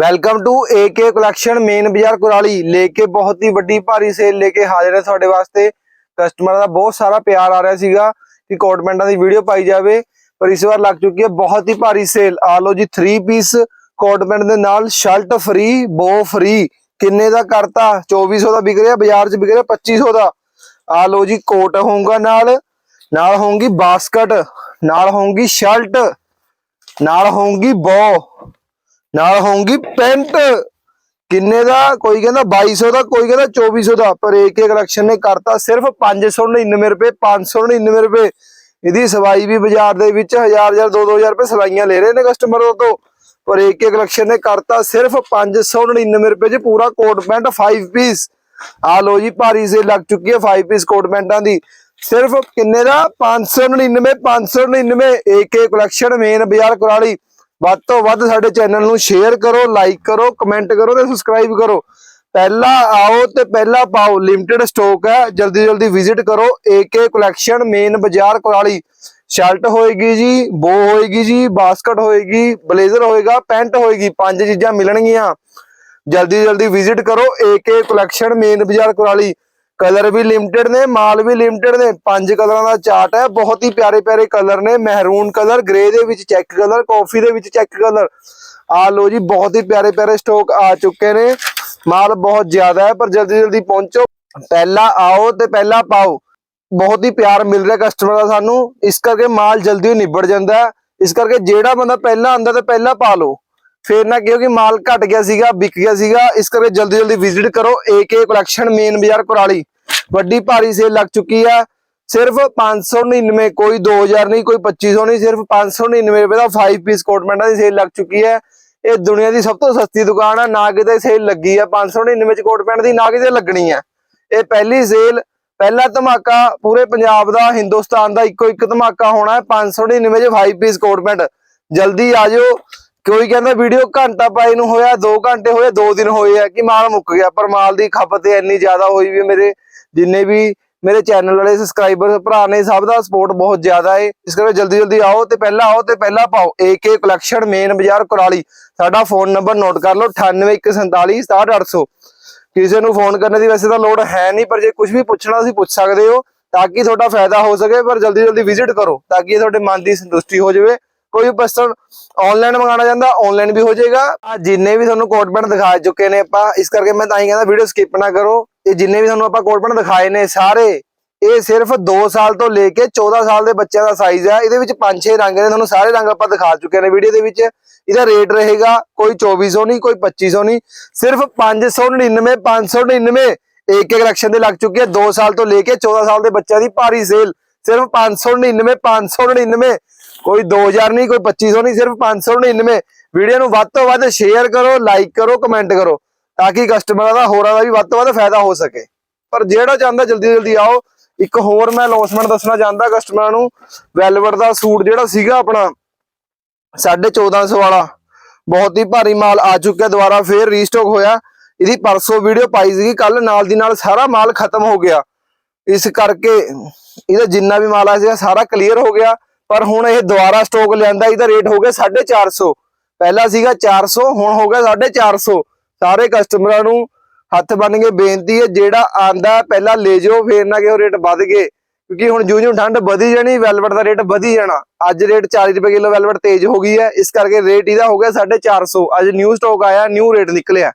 Welcome to AK collection main Bazaar Kurali ਲੈ ਕੇ ਬਹੁਤ ਹੀ ਵੱਡੀ ਭਾਰੀ ਸੇਲ ਲੈ ਕੇ ਹਾਜ਼ਰ ਹੈ ਤੁਹਾਡੇ ਵਾਸਤੇ। ਕਸਟਮਰਾਂ ਦਾ ਬਹੁਤ ਸਾਰਾ ਪਿਆਰ ਆ ਰਿਹਾ ਸੀਗਾ ਕਿ ਕੋਟ ਪੈਂਟਾਂ ਦੀ ਵੀਡੀਓ ਪਾਈ ਜਾਵੇ, ਪਰ ਇਸ ਵਾਰ ਲੱਗ ਚੁੱਕੀ ਹੈ ਬਹੁਤ ਹੀ ਭਾਰੀ ਸੇਲ ਆ ਲਓ ਜੀ 3 ਪੀਸ ਕੋਟਮੈਂਟ ਦੇ ਨਾਲ ਸ਼ਰਟ ਫ੍ਰੀ ਬੋ ਫ੍ਰੀ ਕਿੰਨੇ ਦਾ ਕਰਤਾ? 2400 ਦਾ ਵਿਕ ਰਿਹਾ, ਬਾਜ਼ਾਰ 'ਚ ਵਿਕ ਰਿਹਾ 2500 ਦਾ। ਆ ਲਓ ਜੀ, ਕੋਟ ਹੋਊਗਾ ਨਾਲ। ਨਾਲ ਹੋਊਗੀ ਬਾਸਕਟ, ਨਾਲ ਹੋਊਗੀ ਸ਼ਰਟ ਨਾਲ ਹੋਊਗੀ ਬੋ ਨਾਲ ਹੋਊਗੀ ਪੈਂਟ। ਕਿੰਨੇ ਦਾ? ਕੋਈ ਕਹਿੰਦਾ 2200 ਦਾ, ਕੋਈ ਕਹਿੰਦਾ 2400 ਦਾ। ਪਰ ਏਕੇ ਕਲੈਕਸ਼ਨ ਨੇ ਕਰਤਾ ਸਿਰਫ 599 ਰੁਪਏ 599 ਰੁਪਏ। ਇਹਦੀ ਸਵਾਈ ਵੀ ਬਾਜ਼ਾਰ ਦੇ ਵਿੱਚ 1000 1000 2000 ਰੁਪਏ ਸਵਾਈਆਂ ਲੈ ਰਹੇ ਨੇ ਕਸਟਮਰ ਤੋਂ। ਪਰ ਏਕੇ ਕਲੈਕਸ਼ਨ ਨੇ ਕਰਤਾ ਸਿਰਫ 599 ਰੁਪਏ 'ਚ ਪੂਰਾ ਕੋਟ ਪੈਂਟ 5 ਪੀਸ ਆ ਲੋ ਜੀ, ਭਾਰੀ ਸੇ ਲੱਗ ਚੁੱਕੀ ਹੈ 5 ਪੀਸ ਕੋਟ ਪੈਂਟਾਂ ਦੀ। ਸਿਰਫ ਕਿੰਨੇ ਦਾ? 599 599 ਏਕੇ ਕਲੈਕਸ਼ਨ ਮੇਨ ਬਾਜ਼ਾਰ ਕੁਰਾਲੀ। ਵੱਧ ਤੋਂ ਵੱਧ ਸਾਡੇ ਚੈਨਲ ਨੂੰ ਸ਼ੇਅਰ ਕਰੋ ਲਾਈਕ ਕਰੋ ਕਮੈਂਟ ਕਰੋ ਤੇ ਸਬਸਕ੍ਰਾਈਬ ਕਰੋ। ਪਹਿਲਾ ਆਓ ਤੇ ਪਹਿਲਾ ਪਾਓ ਲਿਮਟਿਡ ਸਟਾਕ ਹੈ, ਜਲਦੀ ਜਲਦੀ ਵਿਜ਼ਿਟ ਕਰੋ। ਏਕੇ ਕਲੈਕਸ਼ਨ ਮੇਨ ਬਾਜ਼ਾਰ ਕੋਲਾਲੀ ਸ਼ਰਟ ਹੋਏਗੀ ਜੀ ਬੋ ਹੋਏਗੀ ਜੀ ਬਾਸਕਟ ਹੋਏਗੀ ਬਲੇਜ਼ਰ ਹੋਏਗਾ ਪੈਂਟ ਹੋਏਗੀ, ਪੰਜ ਚੀਜ਼ਾਂ ਮਿਲਣਗੀਆਂ। ਜਲਦੀ ਜਲਦੀ ਵਿਜ਼ਿਟ ਕਰੋ ਏਕੇ ਕਲੈਕਸ਼ਨ ਮੇਨ ਬਾਜ਼ਾਰ ਕੋਲਾਲੀ ਕਲਰ ਵੀ ਲਿਮਟਿਡ ਨੇ, ਮਾਲ ਵੀ ਲਿਮਟਿਡ ਨੇ। ਪੰਜ ਕਲਰਾਂ ਦਾ ਚਾਰਟ ਹੈ, ਬਹੁਤ ਹੀ ਪਿਆਰੇ ਪਿਆਰੇ ਕਲਰ ਨੇ। ਮਹਿਰੂਨ ਕਲਰ ਗ੍ਰੇ ਦੇ ਵਿੱਚ ਚੈੱਕ ਕਲਰ, ਕਾਫੀ ਦੇ ਵਿੱਚ ਚੈੱਕ ਕਲਰ। ਆ ਲੋ ਜੀ, ਬਹੁਤ ਹੀ ਪਿਆਰੇ ਪਿਆਰੇ ਸਟਾਕ ਆ ਚੁੱਕੇ ਨੇ। ਮਾਲ ਬਹੁਤ ਜ਼ਿਆਦਾ ਹੈ, ਪਰ ਜਲਦੀ ਜਲਦੀ ਪਹੁੰਚੋ। ਪਹਿਲਾਂ ਆਓ ਤੇ ਪਹਿਲਾਂ ਪਾਓ। ਬਹੁਤ ਹੀ ਪਿਆਰ ਮਿਲ ਰਿਹਾ ਕਸਟਮਰ ਦਾ ਸਾਨੂੰ। ਇਸ ਕਰਕੇ ਮਾਲ ਜਲਦੀ ਨਿਬੜ ਜਾਂਦਾ ਇਸ ਕਰਕੇ ਜਿਹੜਾ ਬੰਦਾ ਪਹਿਲਾਂ ਆਂਦਾ ਤੇ ਪਹਿਲਾਂ ਪਾ ਲਓ। ਫੇਰ ਨਾ ਕਿਉਂ ਕਿ ਮਾਲ ਘਟ ਗਿਆ ਸੀਗਾ, ਵਿਕ ਗਿਆ ਸੀਗਾ, ਇਸ ਕਰਕੇ ਜਲਦੀ ਜਲਦੀ ਵਿਜ਼ਿਟ ਕਰੋ ਏਕੇ ਕਲੈਕਸ਼ਨ ਮੇਨ ਬਾਜ਼ਾਰ ਕੁਰਾਲੀ। ਵੱਡੀ ਭਾਰੀ ਸੇਲ ਲੱਗ ਚੁੱਕੀ ਹੈ ਸਿਰਫ 599 ਕੋਈ 2000 ਨਹੀਂ, ਕੋਈ 2500 ਨਹੀਂ, ਸਿਰਫ 599 ਰੁਪਏ ਦਾ 5 ਪੀਸ ਕੋਟਮੈਂਟਾਂ ਦੀ ਸੇਲ ਲੱਗ ਚੁੱਕੀ ਹੈ ਇਹ ਦੁਨੀਆ ਦੀ ਸਭ ਤੋਂ ਸਸਤੀ ਦੁਕਾਨ ਹੈ ਨਾ ਕਿਤੇ ਸੇਲ ਲੱਗੀ ਹੈ 599 ਚ ਕੋਟ ਪੈਂਟ ਦੀ ਨਾ ਕਿਤੇ ਲੱਗਣੀ ਹੈ ਇਹ ਪਹਿਲੀ ਸੇਲ ਪਹਿਲਾ ਧਮਾਕਾ ਪੂਰੇ ਪੰਜਾਬ ਦਾ, ਹਿੰਦੁਸਤਾਨ ਦਾ ਇੱਕੋ ਇੱਕ ਧਮਾਕਾ ਹੋਣਾ ਹੈ। 599 ਚ 5 ਪੀਸ ਕੋਟ ਪੈਂਟ ਜਲਦੀ ਆ ਜਾਓ। ਕੋਈ ਕਹਿੰਦਾ ਵੀਡੀਓ ਘੰਟਾ ਪਾਈ ਨੂੰ ਹੋਇਆ 2 ਘੰਟੇ ਹੋਏ 2 ਦਿਨ ਹੋਏ ਆ, ਕਿ ਮਾਲ ਮੁੱਕ ਗਿਆ। ਪਰ ਮਾਲ ਦੀ ਖਪਤ ਇੰਨੀ ਜ਼ਿਆਦਾ ਹੋਈ ਵੀ ਮੇਰੇ ਜਿੰਨੇ ਵੀ ਮੇਰੇ ਚੈਨਲ ਵਾਲੇ ਸਬਸਕ੍ਰਾਈਬਰ ਭਰਾ ਨੇ, ਸਭ ਦਾ ਸਪੋਰਟ ਬਹੁਤ ਜ਼ਿਆਦਾ ਹੈ ਇਸ ਕਰਕੇ ਜਲਦੀ ਜਲਦੀ ਆਓ ਤੇ ਪਹਿਲਾਂ ਆਓ ਤੇ ਪਹਿਲਾਂ ਪਾਓ। ਏਕੇ ਕਲੈਕਸ਼ਨ ਮੇਨ ਬਾਜ਼ਾਰ ਕੁਰਾਲੀ। ਸਾਡਾ ਫੋਨ ਨੰਬਰ ਨੋਟ ਕਰ ਲਓ 9814476800 ਕਿਸੇ ਨੂੰ ਫੋਨ ਕਰਨ ਦੀ ਵੈਸੇ ਤਾਂ ਲੋੜ ਹੈ ਨਹੀਂ, ਪਰ ਜੇ ਕੁਝ ਵੀ ਪੁੱਛਣਾ ਤੁਸੀਂ ਪੁੱਛ ਸਕਦੇ ਹੋ, ਤਾਂ ਕਿ ਤੁਹਾਡਾ ਫਾਇਦਾ ਹੋ ਸਕੇ, ਪਰ ਜਲਦੀ ਜਲਦੀ ਵਿਜ਼ਿਟ ਕਰੋ, ਤਾਂ ਕਿ ਤੁਹਾਡੇ ਮਨ ਦੀ ਸੰਤੁਸ਼ਟੀ ਹੋ ਜਾਵੇ। ਕੋਈ ਪਰਸਨ ਆਨਲਾਈਨ ਮੰਗਾਉਣਾ ਚਾਹੁੰਦਾ ਆਨਲਾਈਨ ਵੀ ਹੋ ਜਾਏਗਾ। ਆ ਜਿੰਨੇ ਵੀ ਤੁਹਾਨੂੰ ਕੋਟ ਪੈਂਟ ਦਿਖਾ ਚੁੱਕੇ ਨੇ ਆਪਾਂ, ਇਸ ਕਰਕੇ ਮੈਂ ਤਾਂ ਹੀ ਕਹਿੰਦਾ ਵੀਡੀਓ ਸਕਿਪ ਨਾ ਕਰੋ। ਇਹ ਜਿੰਨੇ ਵੀ ਤੁਹਾਨੂੰ ਆਪਾਂ ਕੋਟ ਪੈਂਟ ਦਿਖਾਏ ਨੇ ਸਾਰੇ, ਇਹ ਸਿਰਫ 2 ਸਾਲ ਤੋਂ ਲੈ ਕੇ 14 ਸਾਲ ਦੇ ਬੱਚਿਆਂ ਦਾ ਸਾਈਜ਼ ਹੈ ਇਹਦੇ ਵਿੱਚ 5-6 ਰੰਗ ਨੇ, ਤੁਹਾਨੂੰ ਸਾਰੇ ਰੰਗ ਆਪਾਂ ਦਿਖਾ ਚੁੱਕੇ ਨੇ ਵੀਡੀਓ ਦੇ ਵਿੱਚ। ਇਹਦਾ ਰੇਟ ਰਹੇਗਾ ਕੋਈ 2400 ਨਹੀਂ, ਕੋਈ 2500 ਨਹੀਂ, ਸਿਰਫ 599 599 ਇੱਕ ਇੱਕ ਕਲੈਕਸ਼ਨ ਦੇ ਲੱਗ ਚੁੱਕੀ ਹੈ। 2 ਸਾਲ ਤੋਂ ਲੈ ਕੇ 14 ਸਾਲ ਦੇ ਬੱਚਿਆਂ ਦੀ ਭਾਰੀ ਸੇਲ ਸਿਰਫ 599 599 ਕੋਈ 2000 ਨਹੀਂ, ਕੋਈ 2500 ਨਹੀਂ, ਸਿਰਫ 599 ਵੀਡੀਓ ਨੂੰ ਵੱਧ ਤੋਂ ਵੱਧ ਸ਼ੇਅਰ ਕਰੋ ਲਾਈਕ ਕਰੋ ਕਮੈਂਟ ਕਰੋ, ਤਾਂ ਕਿ ਕਸਟਮਰਾਂ ਦਾ, ਹੋਰਾਂ ਦਾ ਵੀ ਵੱਧ ਤੋਂ ਵੱਧ ਫਾਇਦਾ ਹੋ ਸਕੇ। ਪਰ ਜਿਹੜਾ ਚਾਹੁੰਦਾ ਜਲਦੀ ਜਲਦੀ ਆਓ। ਇੱਕ ਹੋਰ ਮੈਂ ਅਨਾਉਂਸਮੈਂਟ ਦੱਸਣਾ ਚਾਹੁੰਦਾ ਕਸਟਮਰਾਂ ਨੂੰ। ਵੈਲਵਟ ਦਾ ਸੂਟ ਜਿਹੜਾ ਸੀਗਾ ਆਪਣਾ 1450 ਵਾਲਾ। ਬਹੁਤ ਹੀ ਭਾਰੀ ਮਾਲ ਆ ਚੁੱਕਿਆ, ਦੁਬਾਰਾ ਫੇਰ ਰੀਸਟਾਕ ਹੋਇਆ। ਇਹਦੀ ਪਰਸੋਂ ਵੀਡੀਓ ਪਾਈ ਸੀਗੀ ਕੱਲ ਨਾਲ ਦੀ ਨਾਲ ਸਾਰਾ ਮਾਲ ਖਤਮ ਹੋ ਗਿਆ। ਇਸ ਕਰਕੇ, ਇਹਦਾ ਜਿੰਨਾ ਵੀ ਮਾਲ ਆਇਆ ਸੀਗਾ, ਸਾਰਾ ਕਲੀਅਰ ਹੋ ਗਿਆ। ਪਰ ਹੁਣ ਇਹ ਦੁਬਾਰਾ ਸਟਾਕ ਲਿਆਂਦਾ, ਇਹਦਾ ਰੇਟ ਹੋ ਗਿਆ 450 ਪਹਿਲਾਂ ਸੀਗਾ 400 ਹੁਣ ਹੋ ਗਿਆ 450 ਸਾਰੇ ਕਸਟਮਰਾਂ ਨੂੰ ਹੱਥ ਬੰਨ ਕੇ ਬੇਨਤੀ ਹੈ, ਜਿਹੜਾ ਆਂਦਾ, ਪਹਿਲਾਂ ਲੈ ਜਾਓ, ਫੇਰ ਨਾ ਕਿ ਉਹ ਰੇਟ ਵੱਧ ਗਏ। ਕਿਉਂਕਿ ਹੁਣ ਜਿਉਂ ਜਿਉਂ ਠੰਡ ਵਧੀ ਜਾਣੀ ਵੈਲਵਟ ਦਾ ਰੇਟ ਵਧੀ ਜਾਣਾ। ਅੱਜ ਰੇਟ 40 ਰੁਪਏ ਕਿਲੋ ਵੈਲਵਟ ਤੇਜ਼ ਹੋ ਗਈ ਹੈ, ਇਸ ਕਰਕੇ ਰੇਟ ਇਹਦਾ ਹੋ ਗਿਆ 450 ਅੱਜ ਨਿਊ ਸਟਾਕ ਆਇਆ ਨਿਊ ਰੇਟ ਨਿਕਲਿਆ।